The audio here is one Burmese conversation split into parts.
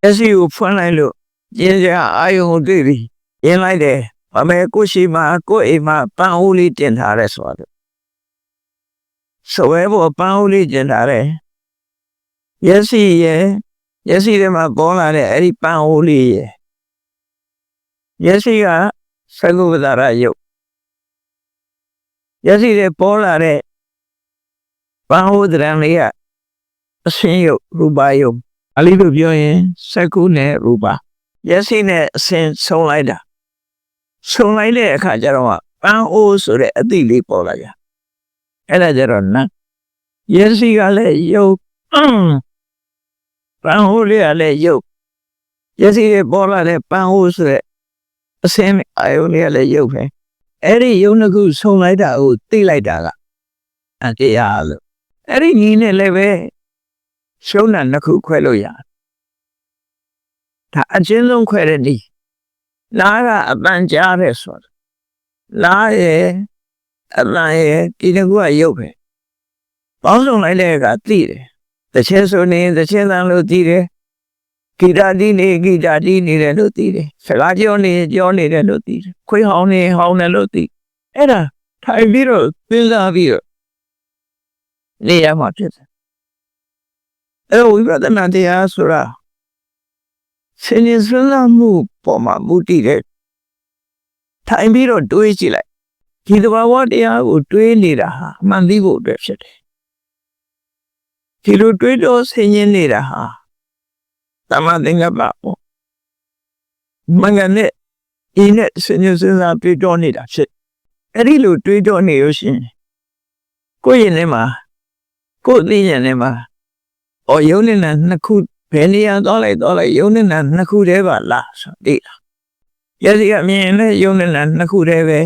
မျက်စိကိုဖွင့်လိုက်လို့ကျင်းစရာအာယုံကိုတွေ့ပြီရင်းလိုက်တယ်အမေကိုရှိမှာကိုအိမ်မှာပန်းအိုးလေးတင်ထားတယ်ဆိုတော့ဆွဲပေါ်ပန်းအိုးလေးတင်ထားတယ်မျက်စိရဲ့မျက်စိထဲမှာပေါ်လာတဲ့အဲ့ဒီပန်းအိုးလေးရဲ့မျက်စိကသကုပ္ပဒါရယုတ်မျက်စိထဲပေါ်လာတဲ့ပန်းအိုးတရံလေးကအရှင်းယုတ်ရူပါယုတ် အလေးလိုပြောရင်စကုနဲ့ရူပါမျက်စိနဲ့အစင်ဆုံးလိုက်တာဆုံးလိုက်တဲ့အခါကျတော့ပန်းအိုးဆိုတဲ့အသည့်လေးပေါ်လာကြအဲ့ဒါကျတော့နတ်မျက်စိကလည်းယုတ်အင်းပန်းအိုးလေးကလည်းယုတ်မျက်စိရဲ့ပေါ်လာတဲ့ပန်းအိုးဆိုတဲ့အစင်အာယုန်လေးကလည်းယုတ်ပဲအဲ့ဒီယုတ်နှစ်ခုဆုံးလိုက်တာကိုသိလိုက်တာကအတရားလို့အဲ့ဒီညီနဲ့လည်းပဲ ရှုံးတာနှစ်ခုခွဲလို့ရတယ်ဒါအချင်းဆုံးခွဲတဲ့နည်းလားကအပန်ကြားတဲ့ဆိုတာလားရဲ့အပန်ရဲ့ဒီတစ်ခုကရုပ်ပဲပေါင်းစုံလိုက်တဲ့အခါသိတယ်တစ်ချက်ဆိုနေတစ်ချက်တန်းလို့သိတယ်ဂီတာတီးနေဂီတာတီးနေတယ်လို့သိတယ်စကားပြောနေပြောနေတယ်လို့သိတယ်ခွေးဟောင်းနေဟောင်းတယ်လို့သိအဲ့ဒါထိုင်ပြီးတော့စဉ်းစားပြီးတော့နေရမှာဖြစ်တယ် အဲ့တော့ဝိပဿနာတရားဆိုတာဆင်းရဲစွမ်းစားမှုပေါ်မှာမူတည်တဲ့ထိုင်ပြီးတော့တွေးကြည့်လိုက်ဒီသဘာဝတရားကိုတွေးနေတာဟာအမှန်သိဖို့အတွက်ဖြစ်တယ်ဒီလိုတွေးတော့ဆင်းရဲနေတာဟာတမန်သင်္ကပ္ပပေါ့မင်္ဂနဲ့ဒီနဲ့ဆင်းရဲစွမ်းစားတွေးတော့နေတာဖြစ်အဲ့ဒီလိုတွေးတော့နေရရှင်ကိုယ့်ရင်ထဲမှာကိုယ့်သိဉာဏ်ထဲမှာ အော်ယုံနေတာနှစ်ခုဘယ်နေရာသွားလိုက်သွားလိုက်ယုံနေတာနှစ်ခုတည်းပါလားဆိုသိလားရစီကမြင်လဲယုံနေတာနှစ်ခုတည်းပဲ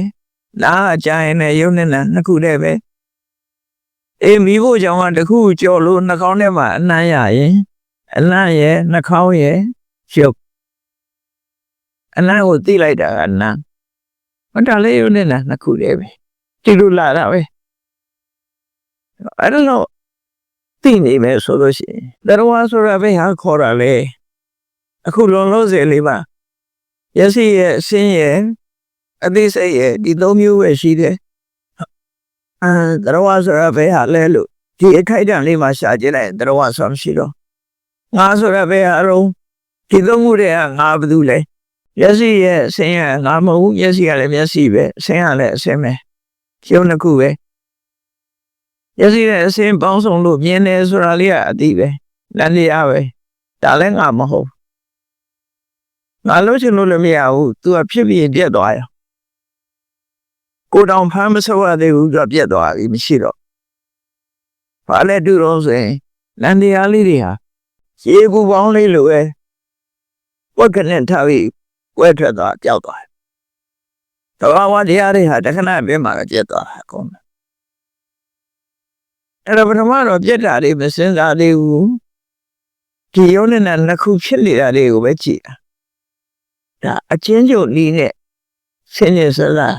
လားအကြရင်လည်းယုံနေတာနှစ်ခုတည်းပဲအေးမိဖို့ကြောင့်ကတစ်ခုကြော်လို့နှာခေါင်းထဲမှာအနှမ်းရရင်အနှမ်းရဲ့နှာခေါင်းရဲ့ရုပ်အနှမ်းကိုသိလိုက်တာကအနှမ်းမတလည်းယုံနေတာနှစ်ခုတည်းပဲဒီလိုလာတာပဲအဲ့တော့ သိနေမယ်ဆိုလို့ရှိရင်တရားဆိုတာပဲဟာခေါ်တာလေအခုလုံးလုံးစေလေးပါရစီရဲ့အစင်းရဲ့အသိစိတ်ရဲ့ဒီသုံးမျိုးပဲရှိတယ်အဲတရားဆိုတာပဲဟာလဲလို့ဒီအခိုက်အတန့်လေးမှာရှာကြည့်လိုက်တရားဆိုတာမရှိတော့ငါဆိုတာပဲအရုံးဒီသုံးခုတည်းကငါဘာလို့လဲမျက်စိရဲ့အစင်းရဲ့ငါမဟုတ်မျက်စိကလည်းမျက်စိပဲအစင်းကလည်းအစင်းပဲကျုံတစ်ခုပဲ ရစီတဲ့အစင်းပေါင်းစုံလို့မြင်တယ်ဆိုတာလေးကအတိပဲလမ်းလေးအပဲဒါလည်းငါမဟုတ်ငါလို့ချင်လို့လည်းမရဘူး तू ကဖြစ်ပြီးပြက်သွားရကိုတောင်ဖမ်းမဆောက်ရသေးဘူး तू ပြက်သွားပြီမရှိတော့ဘာလဲတူတော့ဆိုရင်လမ်းတရားလေးတွေဟာရေကူပေါင်းလေးလိုပဲဝက်ကနေထားပြီးကွဲထွက်သွားကြောက်သွားတယ်တဘာဝတရားတွေဟာတခဏပြင်းမှာပြက်သွားအကုန် အဲ့တော့ပထမတော့ပြက်တာတွေမစင်စားသေးဘူးဒီရုံးနဲ့နှစ်ခုဖြစ်နေတာတွေကိုပဲကြည့်တာဒါအချင်းချုပ်နီးနဲ့ဆင်းရဲစလား